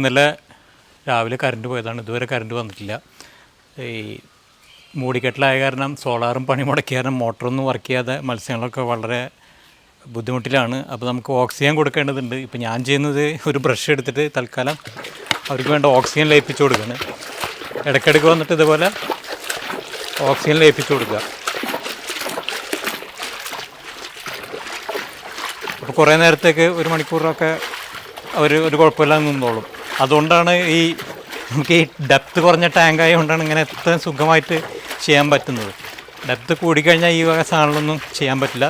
ഇന്നലെ രാവിലെ കറണ്ട് പോയതാണ്. ഇതുവരെ കറണ്ട് വന്നിട്ടില്ല. ഈ മൂടിക്കെട്ടിലായ കാരണം സോളാറും പണി മുടക്കിയ കാരണം മോട്ടറൊന്നും വർക്ക് ചെയ്യാതെ മത്സ്യങ്ങളൊക്കെ വളരെ ബുദ്ധിമുട്ടിലാണ്. അപ്പോൾ നമുക്ക് ഓക്സിജൻ കൊടുക്കേണ്ടതുണ്ട്. ഇപ്പോൾ ഞാൻ ചെയ്യുന്നത് ഒരു ബ്രഷ് എടുത്തിട്ട് തൽക്കാലം അവർക്ക് വേണ്ട ഓക്സിജൻ ലയിപ്പിച്ചു കൊടുക്കുകയാണ് ഇടയ്ക്കിടയ്ക്ക് വന്നിട്ട് ഇതുപോലെ ഓക്സിജൻ ലയിപ്പിച്ചു കൊടുക്കുക. അപ്പോൾ കുറേ നേരത്തേക്ക് ഒരു മണിക്കൂറൊക്കെ അവർ ഒരു കുഴപ്പമില്ലാതെ നിന്നോളും. അതുകൊണ്ടാണ് ഈ നമുക്ക് ഈ ഡെപ്ത് കുറഞ്ഞ ടാങ്ക് ആയതുകൊണ്ടാണ് ഇങ്ങനെ എത്ര സുഖമായിട്ട് ചെയ്യാൻ പറ്റുന്നത്. ഡെപ്ത് കൂടിക്കഴിഞ്ഞാൽ ഈ വക സാധനങ്ങളൊന്നും ചെയ്യാൻ പറ്റില്ല.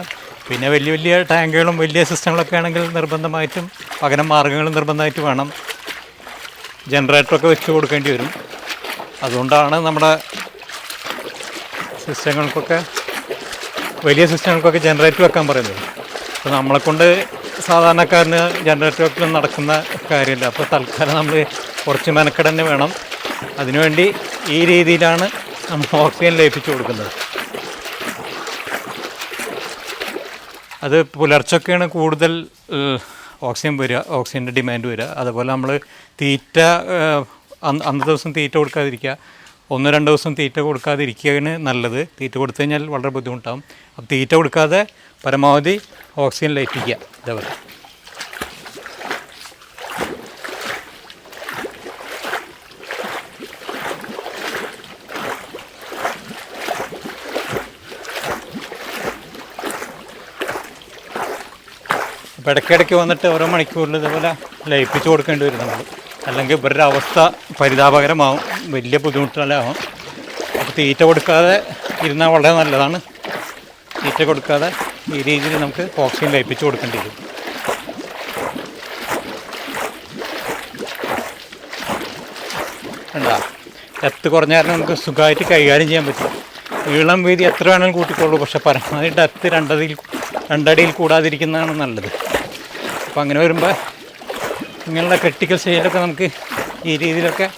പിന്നെ വലിയ വലിയ ടാങ്കുകളും വലിയ സിസ്റ്റങ്ങളൊക്കെ ആണെങ്കിൽ നിർബന്ധമായിട്ടും പകരം മാർഗങ്ങൾ നിർബന്ധമായിട്ട് വേണം. ജനറേറ്ററൊക്കെ വെച്ച് കൊടുക്കേണ്ടി വരും. അതുകൊണ്ടാണ് നമ്മുടെ സിസ്റ്റങ്ങൾക്കൊക്കെ വലിയ സിസ്റ്റങ്ങൾക്കൊക്കെ ജനറേറ്റർ വെക്കാൻ പറയുന്നത്. അപ്പോൾ നമ്മളെ കൊണ്ട് സാധാരണക്കാരന് ജനറേറ്റർ വെക്കലും നടക്കുന്ന കാര്യമില്ല. അപ്പോൾ തൽക്കാലം നമ്മൾ കുറച്ച് മെനക്കെട് തന്നെ വേണം. അതിനുവേണ്ടി ഈ രീതിയിലാണ് നമ്മൾ ഓക്സിജൻ ലയിപ്പിച്ചു കൊടുക്കുന്നത്. അത് പുലർച്ചൊക്കെയാണ് കൂടുതൽ ഓക്സിജൻ വരിക ഓക്സിജന്റെ ഡിമാൻഡ് വരിക. അതുപോലെ നമ്മൾ തീറ്റ അന്നത്തെ ദിവസം തീറ്റ കൊടുക്കാതിരിക്കുക. ഒന്ന് രണ്ട് ദിവസം തീറ്റ കൊടുക്കാതിരിക്കുകയാണ് നല്ലത്. തീറ്റ കൊടുത്തു കഴിഞ്ഞാൽ വളരെ ബുദ്ധിമുട്ടാകും അപ്പോൾ തീറ്റ കൊടുക്കാതെ പരമാവധി ഓക്സിജൻ ലയിപ്പിക്കുക. ഇതേപോലെ അപ്പോൾ ഇടയ്ക്കിടയ്ക്ക് വന്നിട്ട് ഓരോ മണിക്കൂറിൽ ഇതേപോലെ ലയിപ്പിച്ച് കൊടുക്കേണ്ടി വരുന്നുണ്ട് നമ്മൾ അല്ലെങ്കിൽ ഇവരുടെ അവസ്ഥ പരിതാപകരമാവും. വലിയ ബുദ്ധിമുട്ടുകളാവും. അപ്പോൾ തീറ്റ കൊടുക്കാതെ ഇരുന്നാൽ വളരെ നല്ലതാണ്. തീറ്റ കൊടുക്കാതെ ഈ രീതിയിൽ നമുക്ക് ഓക്സിജൻ ലയിപ്പിച്ച് കൊടുക്കേണ്ടി വരും. ഉണ്ടാ ഡെപ്ത് കുറഞ്ഞ കാരണം നമുക്ക് സുഖമായിട്ട് കൈകാര്യം ചെയ്യാൻ പറ്റും. നീളം വീതി എത്ര വേണമെങ്കിലും കൂട്ടിക്കോളൂ പക്ഷെ പരമാവധി ഡെപ്ത് രണ്ടതിൽ രണ്ടടിയിൽ കൂടാതിരിക്കുന്നതാണ് നല്ലത്. അപ്പോൾ അങ്ങനെ വരുമ്പോൾ ഇങ്ങനെയുള്ള ക്രിട്ടിക്കൽ സ്റ്റേജിലൊക്കെ നമുക്ക് ഈ രീതിയിലൊക്കെ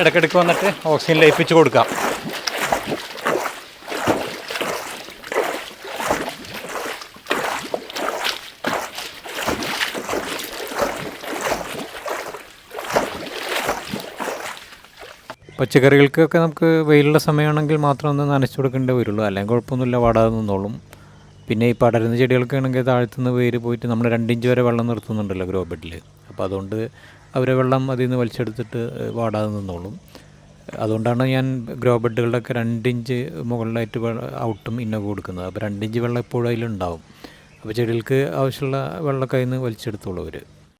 ഇടയ്ക്കിടയ്ക്ക് വന്നിട്ട് ഓക്സിജൻ ലയിപ്പിച്ച് കൊടുക്കാം. പച്ചക്കറികൾക്കൊക്കെ നമുക്ക് വെയിലുള്ള സമയമാണെങ്കിൽ മാത്രം ഒന്ന് നനച്ചു കൊടുക്കേണ്ടി വരുള്ളൂ. അല്ലെങ്കിൽ കുഴപ്പമൊന്നുമില്ല വാടാതെ നിന്നോളും. പിന്നെ ഈ പടരുന്ന ചെടികൾക്കാണെങ്കിൽ താഴ്ത്തുന്ന വേര് പോയിട്ട് നമ്മൾ രണ്ടിഞ്ച് വരെ വെള്ളം നിർത്തുന്നുണ്ടല്ലോ ഗ്രോ ബെഡിൽ അപ്പോൾ അതുകൊണ്ട് അവരെ വെള്ളം അതിൽ നിന്ന് വലിച്ചെടുത്തിട്ട് വാടാതെ നിന്നോളും. അതുകൊണ്ടാണ് ഞാൻ ഗ്രോ ബെഡുകളുടെയൊക്കെ രണ്ടിഞ്ച് മുകളിലായിട്ട് ഔട്ടും ഇന്നൊക്കെ കൊടുക്കുന്നത്. അപ്പോൾ രണ്ടിഞ്ച് വെള്ളം എപ്പോഴും അതിലുണ്ടാവും. അപ്പോൾ ചെടികൾക്ക് ആവശ്യമുള്ള വെള്ളമൊക്കെ അതിൽ നിന്ന് വലിച്ചെടുത്തോളൂ അവർ